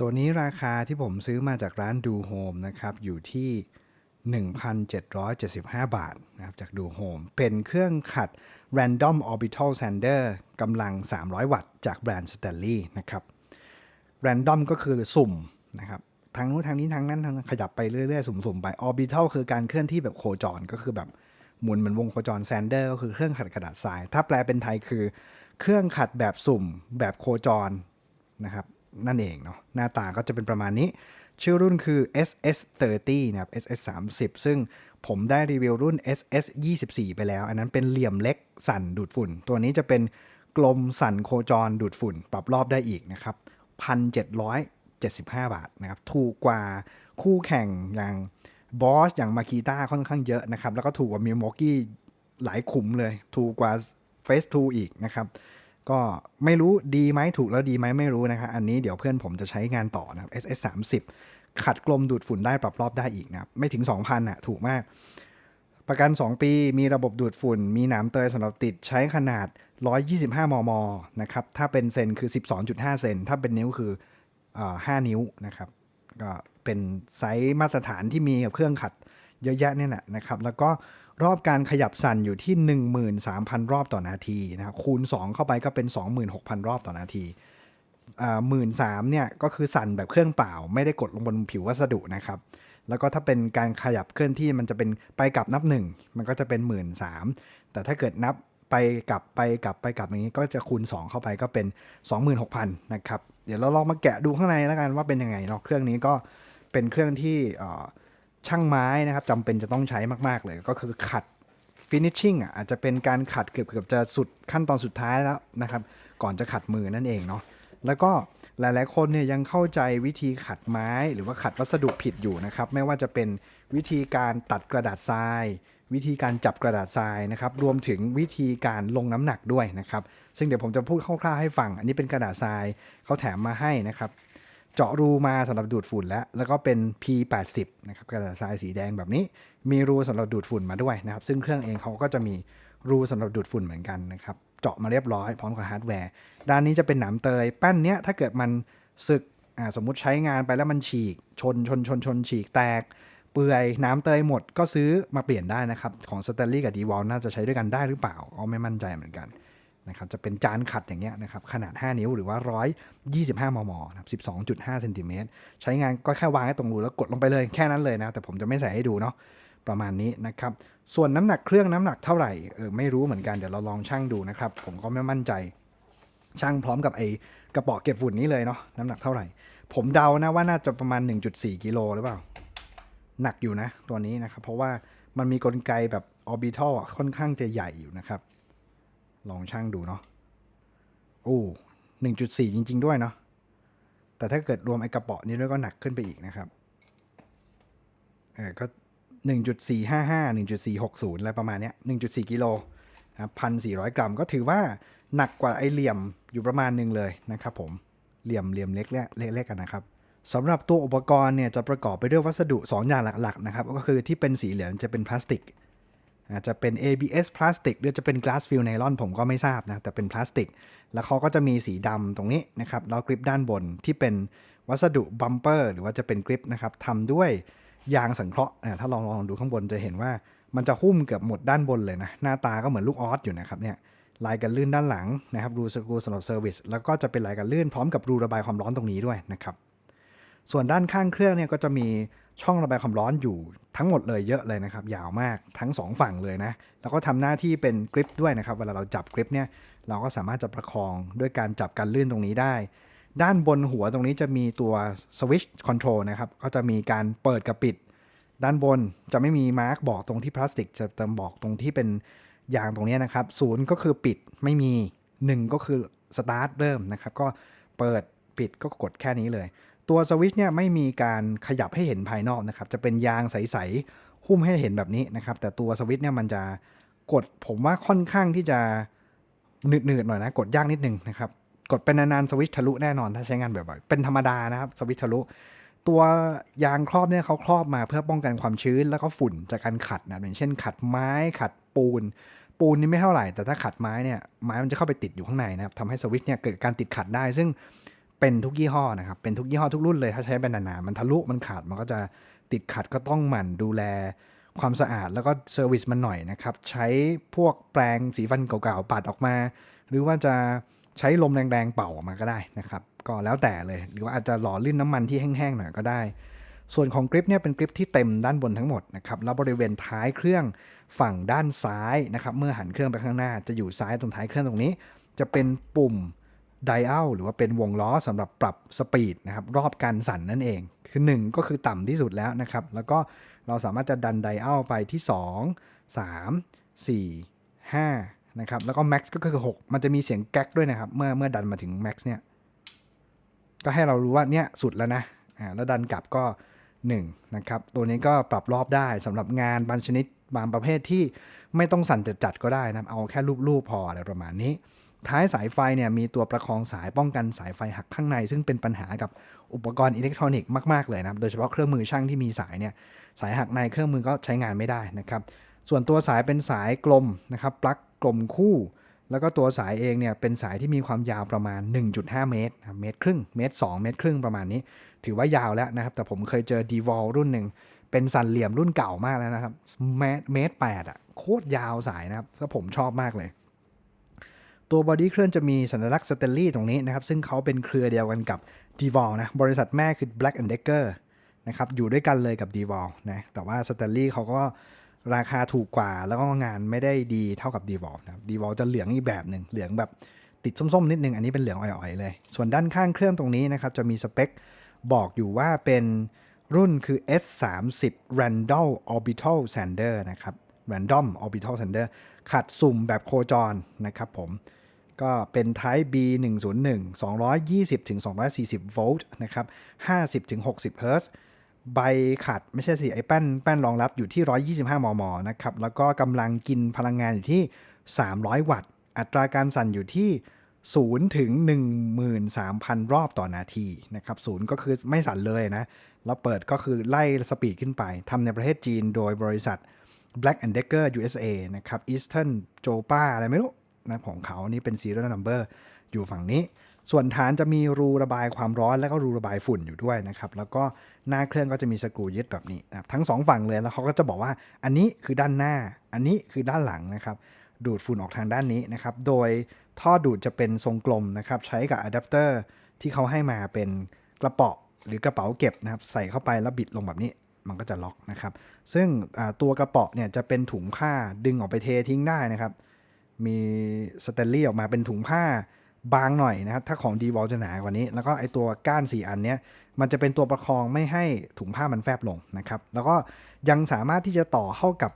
ตัวนี้ราคาที่ผมซื้อมาจากร้านดูโฮมนะครับ อยู่ที่ 1,775 บาทนะครับจากดูโฮมเป็นเครื่องขัด Random Orbital Sander กำลัง 300 วัตต์จากแบรนด์ Stanley นะครับ Random ก็คือสุ่มนะครับทางนู้นทางนี้ทางนั้นทางขยับไปเรื่อยๆ สุ่มๆ ไป Orbital คือการเคลื่อนที่แบบโคจรก็คือแบบหมุนเหมือนวงโคจร Sander ก็คือเครื่องขัดกระดาษทราย ถ้าแปลเป็นไทยคือ เครื่องขัดแบบสุ่มแบบโคจรนะครับ นั่นเองเนาะหน้าตาก็จะเป็นประมาณนี้ ชื่อรุ่นคือ SS30 นะครับ SS30 ซึ่งผมได้รีวิวรุ่น SS24 ไปแล้ว อันนั้นเป็นเหลี่ยมเล็กสั่นดูดฝุ่น ตัวนี้จะเป็นกลมสั่นโคจรดูดฝุ่น ปรับรอบได้อีกนะครับ 1,775 บาทนะครับถูกกว่าคู่แข่งอย่างบอสอย่างมาคีต้าค่อนข้างเยอะนะครับ แล้วก็ถูกกว่ามิ m ม k กี้หลายขุมเลย ถูกกว่า Face 2อีกนะครับ ก็ไม่รู้ดีไหมถูกแล้วดีไหมไม่รู้นะครับอันนี้เดี๋ยวเพื่อนผมจะใช้งานต่อนะครับ SS 30ขัดกลมดูดฝุ่นได้ปรับรอบได้อีกนะครับไม่ถึง 2,000อะถูกมาก ประกัน 2 ปีมีระบบดูดฝุ่น มีหนามเตยสำหรับติดใช้ขนาด 125 มมนะครับถ้าเป็นเซนคือ 12.5 เซนถ้าเป็นนิ้วคืออ5นิ้วนะครับก็เป็นไซส์มาตรฐานที่มีกับเครื่องขัดเยอะแยะเนี่ยแหละนะครับ แล้วก็ รอบการขยับสั่นอยู่ที่ 13,000 รอบต่อนาทีนะครับคูณ 2 เข้าไปก็เป็น 26,000 รอบต่อนาทีหมื่นสามเนี่ยก็คือสั่นแบบเครื่องเปล่า ไม่ได้กดลงบนผิววัสดุนะครับ แล้วก็ถ้าเป็นการขยับเคลื่อนที่มันจะเป็นไปกลับนับหนึ่งมันก็จะเป็นหมื่นสามแต่ถ้าเกิดนับไปกลับไปกลับไปกลับอย่างนี้ก็จะคูณ 2 เข้าไปก็เป็น 26,000นะครับเดี๋ยวเราลองมาแกะดูข้างในแล้วกันว่าเป็นยังไงเนาะเครื่องนี้ก็เป็นเครื่องที่อ่อ ช่างไม้นะครับจำเป็นจะต้องใช้มากๆเลย ก็คือขัด finishing อะอาจจะเป็นการขัดเกือบเกือบจะสุดขั้นตอนสุดท้ายแล้วนะครับ ก่อนจะขัดมือนั่นเองเนาะแล้วก็หลายๆ คนเนี่ยยังเข้าใจวิธีขัดไม้หรือว่าขัดวัสดุผิดอยู่นะครับ ไม่ว่าจะเป็นวิธีการตัดกระดาษทราย วิธีการจับกระดาษทรายนะครับ รวมถึงวิธีการลงน้ำหนักด้วยนะครับ ซึ่งเดี๋ยวผมจะพูดคร่าวๆให้ฟัง อันนี้เป็นกระดาษทรายเขาแถมมาให้นะครับ เจาะรูมาสำหรับดูดฝุ่นแล้ว แล้วก็เป็น P80 นะครับกระดาษทรายสีแดงแบบนี้ มีรูสำหรับดูดฝุ่นมาด้วยนะครับ ซึ่งเครื่องเองเขาก็จะมีรูสำหรับดูดฝุ่นเหมือนกันนะครับ เจาะมาเรียบร้อยพร้อมกับฮาร์ดแวร์ ด้านนี้จะเป็นหนามเตย แป้นเนี้ยถ้าเกิดมันสึกสมมุติใช้งานไปแล้วมันฉีก ชนชนชนชนฉีกแตก เปื่อยน้ำเตยหมดก็ซื้อมาเปลี่ยนได้นะครับ ของสเตลลี่กับดีวอลน่าจะใช้ด้วยกันได้หรือเปล่าก็ไม่มั่นใจเหมือนกัน นะครับจะเป็นจานขัดอย่างเงี้ยนะครับขนาด 5 นิ้วหรือว่า 125 มมนะครับ12.5เซนติเมตรใช้งานก็แค่วางไว้ตรงรูแล้วกดลงไปเลยแค่นั้นเลยนะ แต่ผมจะไม่ใส่ให้ดูเนาะประมาณนี้นะครับ ส่วนน้ำหนักเครื่องน้ำหนักเท่าไหร่เออไม่รู้เหมือนกันเดี๋ยวเราลองชั่งดูนะครับ ผมก็ไม่มั่นใจช่างพร้อมกับไอ้กระเป๋อเก็บฝุ่นนี้เลยเนาะน้ำหนักเท่าไหร่ ผมเดานะว่าน่าจะประมาณ 1.4กิโลหรือเปล่า หนักอยู่นะตัวนี้นะครับ เพราะว่ามันมีกลไกแบบออร์บิทัลค่อนข้างจะใหญ่อยู่นะครับ ลองช่างดูเนาะโอ้หนึ่งจุดสี่จริง ๆ ด้วยเนาะแต่ถ้าเกิดรวมไอ้กระเป๋อนี้ด้วยก็หนักขึ้นไปอีกนะครับเออก็หนึ่งจุดสี่ห้าห้าหนึ่งจุดสี่หกศูนย์อะไรประมาณเนี้ยหนึ่งจุดสี่กิโลนะครับพันสี่ร้อยกรัมก็ถือว่าหนักกว่าไอเหลี่ยมอยู่ประมาณหนึ่งเลยนะครับผมเหลี่ยมเหลี่ยมเล็กๆเล็กๆกันนะครับสำหรับตัวอุปกรณ์เนี่ยจะประกอบไปด้วยวัสดุ 2 อย่างหลักๆนะครับก็คือที่เป็นสีเหลืองจะเป็นพลาสติก อาจจะเป็น ABS พลาสติกหรือจะเป็น glass fill nylon ผมก็ไม่ทราบนะ แต่เป็นพลาสติก แล้วเขาก็จะมีสีดำตรงนี้นะครับ แล้วกริปด้านบนที่เป็นวัสดุบัมเปอร์หรือว่าจะเป็นกริปนะครับทำด้วยยางสังเคราะห์ถ้าลองลองดูข้างบนจะเห็นว่ามันจะหุ้มเกือบหมดด้านบนเลยนะ หน้าตาก็เหมือนลูกออสอยู่นะครับเนี่ยลายกันลื่นด้านหลังนะครับรูสกรูสำหรับเซอร์วิสแล้วก็จะเป็นลายกันลื่นพร้อมกับรูระบายความร้อนตรงนี้ด้วยนะครับส่วนด้านข้างเครื่องเนี่ยก็จะมี ช่องระบายความร้อนอยู่ทั้งหมดเลยเยอะเลยนะครับ ยาวมากทั้ง 2 ฝั่งเลยนะ แล้วก็ทำหน้าที่เป็นกริปด้วยนะครับ เวลาเราจับกริปเนี่ยเราก็สามารถจะประคองด้วยการจับกันลื่นตรงนี้ได้ ด้านบนหัวตรงนี้จะมีตัวสวิตช์คอนโทรลนะครับ ก็จะมีการเปิดกับปิด ด้านบนจะไม่มีมาร์กบอกตรงที่พลาสติก จะจะบอกตรงที่เป็นยางตรงนี้นะครับศูนย์ก็คือปิดไม่มี 1 ก็คือสตาร์ทเริ่มนะครับ ก็เปิดปิดก็กดแค่นี้เลย ตัวสวิตช์เนี่ยไม่มีการขยับให้เห็นภายนอกนะครับ จะเป็นยางใสๆหุ้มให้เห็นแบบนี้นะครับ แต่ตัวสวิตช์เนี่ยมันจะกดผมว่าค่อนข้างที่จะหนืดๆหน่อยนะ กดยากนิดนึงนะครับ กดเป็นนานๆสวิตช์ทะลุแน่นอนถ้าใช้งานบ่อยๆเป็นธรรมดานะครับสวิตช์ทะลุ ตัวยางครอบเนี่ยเขาครอบมาเพื่อป้องกันความชื้นแล้วก็ฝุ่นจากการขัดนะอย่างเช่น ขัดไม้ขัดปูน ปูนนี่ไม่เท่าไหร่ แต่ถ้าขัดไม้เนี่ยไม้มันจะเข้าไปติดอยู่ข้างในนะครับทำให้สวิตช์เนี่ยเกิดการติดขัดได้ ซึ่ง เป็นทุกยี่ห้อนะครับ เป็นทุกยี่ห้อทุกรุ่นเลย ถ้าใช้เป็นนานๆมันทะลุมันขาดมันก็จะติดขัดก็ต้องหมั่นดูแลความสะอาดแล้วก็เซอร์วิสมันหน่อยนะครับ ใช้พวกแปรงสีฟันเก่าๆปัดออกมา หรือว่าจะใช้ลมแรงๆเป่าออกมาก็ได้นะครับ ก็แล้วแต่เลย หรือว่าอาจจะหล่อลื่นน้ำมันที่แห้งๆหน่อยก็ได้ ส่วนของกริปเนี่ยเป็นกริปที่เต็มด้านบนทั้งหมดนะครับแล้วบริเวณท้ายเครื่องฝั่งด้านซ้ายนะครับ เมื่อหันเครื่องไปข้างหน้า จะอยู่ซ้ายตรงท้ายเครื่องตรงนี้ จะเป็นปุ่ม ไดอัลหรือว่าเป็นวงล้อสำหรับปรับสปีดนะครับรอบการสั่นนั่นเอง คือ 1 ก็คือต่ำที่สุดแล้วนะครับ แล้วก็เราสามารถจะดันไดอัลไปที่ 2 3 4 5นะครับแล้วก็แม็กซ์ก็คือ 6 มันจะมีเสียงแก๊กด้วยนะครับ เมื่อเมื่อดันมาถึงแม็กซ์เนี่ยก็ให้เรารู้ว่าเนี่ยสุดแล้วนะอ่าแล้วดันกลับก็ 1 นะครับ ตัวนี้ก็ปรับรอบได้สำหรับงานบางชนิดบางประเภทที่ไม่ต้องสั่นจัดๆก็ได้นะเอาแค่รูปๆพออะไรประมาณนี้ ท้ายสายไฟเนี่ยมีตัวประคองสายป้องกันสายไฟหักข้างใน ซึ่งเป็นปัญหากับอุปกรณ์อิเล็กทรอนิกส์มากๆเลยนะครับ โดยเฉพาะเครื่องมือช่างที่มีสายเนี่ยสายหักในเครื่องมือก็ใช้งานไม่ได้นะครับ ส่วนตัวสายเป็นสายกลมนะครับปลั๊กกลมคู่ แล้วก็ตัวสายเองเนี่ยเป็นสายที่มีความยาวประมาณ 1.5 เมตรเมตรครึ่งเมตร 2 เมตรครึ่งประมาณนี้ ถือว่ายาวแล้วนะครับ แต่ผมเคยเจอ d v o l รุ่นหนึ่งเป็นสันเหลี่ยมรุ่นเก่ามากแล้วนะครับเมตรเมตรแปดอะโคตรยาวสายนะครับก็ผมชอบมากเลย ตัวบอดี้เครื่องจะมีสัญลักษณ์สเตลลี่ตรงนี้นะครับ ซึ่งเขาเป็นเครือเดียวกันกับ d v o l นะ บริษัทแม่คือ Black and Decker นะครับ อยู่ด้วยกันเลยกับ d v o l นะ แต่ว่าสเตลลี่เขาก็ราคาถูกกว่า แล้วก็งานไม่ได้ดีเท่ากับ d v o l นะครับ d v o l จะเหลืองอีกแบบหนึ่ง เหลืองแบบติดส้มๆ นิดนึง อันนี้เป็นเหลืองอ่อยๆเลย ส่วนด้านข้างเครื่องตรงนี้นะครับ จะมีสเปคบอกอยู่ว่าเป็นรุ่นคือ S30 Randall Orbital Sander นะครับ Random Orbital Sander ขัดสุ่มแบบโคจรนะครับผม ก็เป็น Type B 101 220ถึง240 โวลต์นะครับ50ถึง60 เฮิรตซ์ใบขัดไม่ใช่สิไอ้แป้นแป้นรองรับอยู่ที่ 125 มม นะครับ แล้วก็กำลังกินพลังงานอยู่ที่ 300 วัตต์ อัตราการสั่นอยู่ที่0ถึง13,000 รอบต่อนาทีนะครับ0ก็คือไม่สั่นเลยนะ แล้วเปิดก็คือไล่สปีดขึ้นไปทำในประเทศจีนโดยบริษัท Black and Decker USA นะครับ Eastern Jopa อะไรไม่รู้ นะของเขานี่เป็น serial number อยู่ฝั่งนี้ ส่วนฐานจะมีรูระบายความร้อนแล้วก็รูระบายฝุ่นอยู่ด้วยนะครับแล้วก็หน้าเครื่องก็จะมีสกรูยึดแบบนี้นะทั้งสองฝั่งเลยแล้วเขาก็จะบอกว่าอันนี้คือด้านหน้า อันนี้คือด้านหลังนะครับดูดฝุ่นออกทางด้านนี้นะครับโดยท่อดูดจะเป็นทรงกลมนะครับใช้กับอะแดปเตอร์ที่เขาให้มาเป็นกระเป๋าหรือกระเป๋าเก็บนะครับใส่เข้าไปแล้วบิดลงแบบนี้มันก็จะล็อกนะครับ ซึ่งตัวกระเป๋าเนี่ยจะเป็นถุงผ้าดึงออกไปเททิ้งได้นะครับ มีสเตนลี่ออกมาเป็นถุงผ้าบางหน่อยนะครับ ถ้าของดีวอลจะหนากว่านี้ แล้วก็ไอตัวก้าน 4 อันเนี้ยมันจะเป็นตัวประคองไม่ให้ถุงผ้ามันแฟบลงนะครับ แล้วก็ยังสามารถที่จะต่อเข้ากับ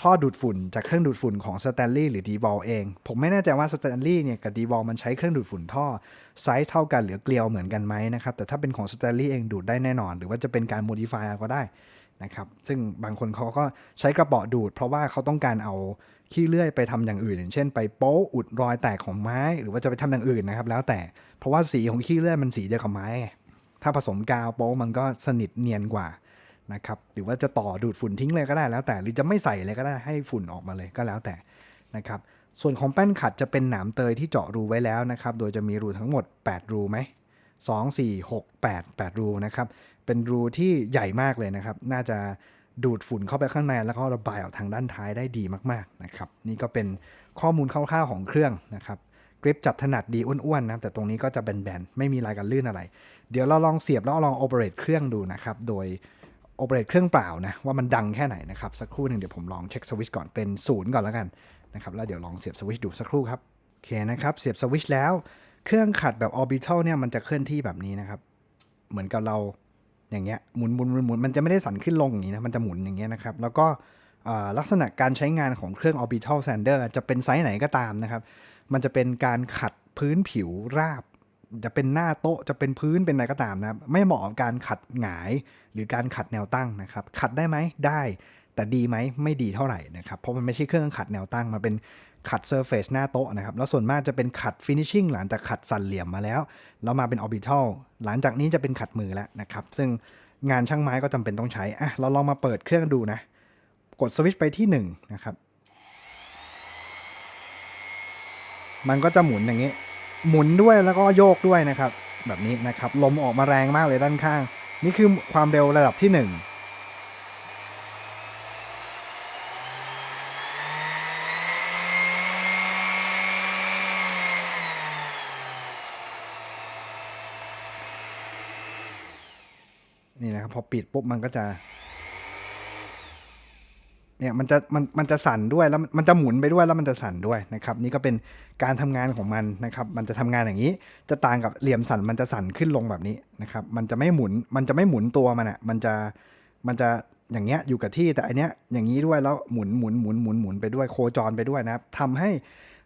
ท่อดูดฝุ่นจากเครื่องดูดฝุ่นของสแตนลีย์หรือดีวอลเอง ผมไม่แน่ใจว่าสแตนลีย์เนี่ยกับดีวอลมันใช้เครื่องดูดฝุ่นท่อไซส์เท่ากันหรือเกลียวเหมือนกันไหมนะครับ แต่ถ้าเป็นของสแตนลีย์เองดูดได้แน่นอน หรือว่าจะเป็นการโมดิฟายก็ได้ นะครับ ซึ่งบางคนเขาก็ใช้กระเป๋าดูด เพราะว่าเขาต้องการเอาขี้เลื่อยไปทำอย่างอื่น อย่างเช่น ไปโป๊ะอุดรอยแตกของไม้ หรือว่าจะไปทำอย่างอื่นนะครับ แล้วแต่เพราะว่าสีของขี้เลื่อยมันสีเดียวกับไม้ ถ้าผสมกาวโป๊ะมันก็สนิทเนียนกว่านะครับ หรือว่าจะต่อดูดฝุ่นทิ้งเลยก็ได้แล้วแต่ หรือจะไม่ใส่เลยก็ได้ให้ฝุ่นออกมาเลยก็แล้วแต่นะครับ ส่วนของแป้นขัดจะเป็นหนามเตยที่เจาะรูไว้แล้วนะครับ โดยจะมีรูทั้งหมด 8 รูไหม2 4 6 8 8 รูนะครับ เป็นรูที่ใหญ่มากเลยนะครับ น่าจะดูดฝุ่นเข้าไปข้างในแล้วก็ระบายออกทางด้านท้ายได้ดีมากๆนะครับ นี่ก็เป็นข้อมูลคร่าวๆของเครื่องนะครับกริปจับถนัดดีอ้วนๆนะแต่ตรงนี้ก็จะแบนๆไม่มีรายการลื่นอะไร เดี๋ยวเราลองเสียบแล้วลองโอเปเรตเครื่องดูนะครับ โดยโอเปเรตเครื่องเปล่านะว่ามันดังแค่ไหนนะครับ สักครู่หนึ่งเดี๋ยวผมลองเช็คสวิชก่อนเป็นศูนย์ก่อนแล้วกันนะครับแล้วเดี๋ยวลองเสียบสวิชดูสักครู่ครับโอเคนะครับเสียบสวิชแล้วเครื่องขัดแบบออร์บิทัลเนี่ยมันจะเคลื่อนที่แบบนี้นะครับ เหมือนกับเรา อย่างเงี้ยหมุนหมุนหมุนหมุนมันจะไม่ได้สั่นขึ้นลงอย่างนี้นะมันจะหมุนอย่างเงี้ยนะครับแล้วก็ลักษณะการใช้งานของเครื่อง orbital sander จะเป็นไซส์ไหนก็ตามนะครับ มันจะเป็นการขัดพื้นผิวราบ จะเป็นหน้าโต๊ะจะเป็นพื้นเป็นอะไรก็ตามนะครับ ไม่เหมาะกับการขัดหงายหรือการขัดแนวตั้งนะครับ ขัดได้ไหมได้ แต่ดีไหมไม่ดีเท่าไหร่นะครับ เพราะมันไม่ใช่เครื่องขัดแนวตั้ง มันเป็น ขัดเซอร์เฟซหน้าโต๊ะนะครับ แล้วส่วนมากจะเป็นขัดฟินิชชิ่งหลังจากขัดสันเหลี่ยมมาแล้ว แล้วมาเป็นออร์บิทัลหลังจากนี้จะเป็นขัดมือแล้วนะครับ ซึ่งงานช่างไม้ก็จำเป็นต้องใช้อะเราลองมาเปิดเครื่องดูนะ กดสวิตช์ไปที่1นะครับมันก็จะหมุนอย่างนี้ หมุนด้วยแล้วก็โยกด้วยนะครับ แบบนี้นะครับ ลมออกมาแรงมากเลยด้านข้าง นี่คือความเร็วระดับที่ห นี่นะครับพอปิดปุ๊บมันก็จะ เนี่ยมันจะมันมันจะสั่นด้วยแล้วมันจะหมุนไปด้วยแล้วมันจะสั่นด้วยนะครับ นี่ก็เป็นการทำงานของมันนะครับ มันจะทำงานอย่างนี้ จะต่างกับเหลี่ยมสั่นมันจะสั่นขึ้นลงแบบนี้นะครับ มันจะไม่หมุนมันจะไม่หมุนตัวมันอะมันจะมันจะอย่างเงี้ยอยู่กับที่แต่อันเนี้ยอย่างนี้ด้วยแล้วหมุนหมุนหมุนหมุนหมุนไปด้วยโคจรไปด้วยนะครับทำให้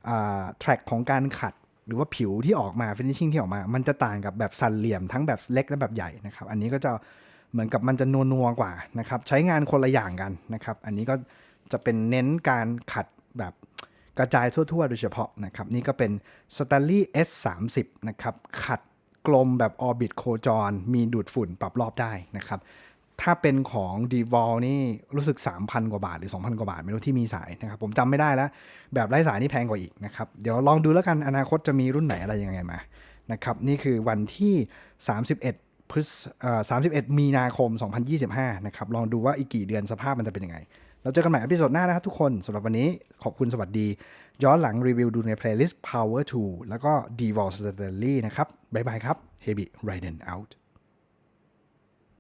อ่าแทร็กของการขัดหรือว่าผิวที่ออกมาฟินิชชิ่งที่ออกมา มันจะต่างกับแบบสันเหลี่ยมทั้งแบบเล็กและแบบใหญ่นะครับ อันนี้ก็จะ เหมือนกับมันจะนัวนัวกว่านะครับใช้งานคนละอย่างกันนะครับ อันนี้ก็จะเป็นเน้นการขัดแบบกระจายทั่วๆ โดยเฉพาะนะครับ นี่ก็เป็น Stanley S30 นะครับ ขัดกลมแบบออร์บิทโคจร มีดูดฝุ่นปรับรอบได้นะครับ ถ้าเป็นของ d v o l นี่รู้สึก 3,000 กว่าบาท หรือ 2,000 กว่าบาท ไม่รู้ที่มีสายนะครับ ผมจำไม่ได้แล้ว แบบไร้สายนี่แพงกว่าอีกนะครับ เดี๋ยวลองดูแล้วกันอนาคตจะมีรุ่นไหนอะไรยังไงมานะครับ นี่คือวันที่ 31 พฤษเอ่อ31มีนาคม 2025 นะครับ ลองดูว่าอีกกี่เดือนสภาพมันจะเป็นยังไง เราเจอกันใหม่อพิโซดหน้านะครับทุกคนสำหรับวันนี้ขอบคุณสวัสดี ย้อนหลังรีวิวดูใน playlist Power 2 แล้วก็ d v o l s t a d e l y นะครับ บ๊ายบายครับ Heavy Riding Out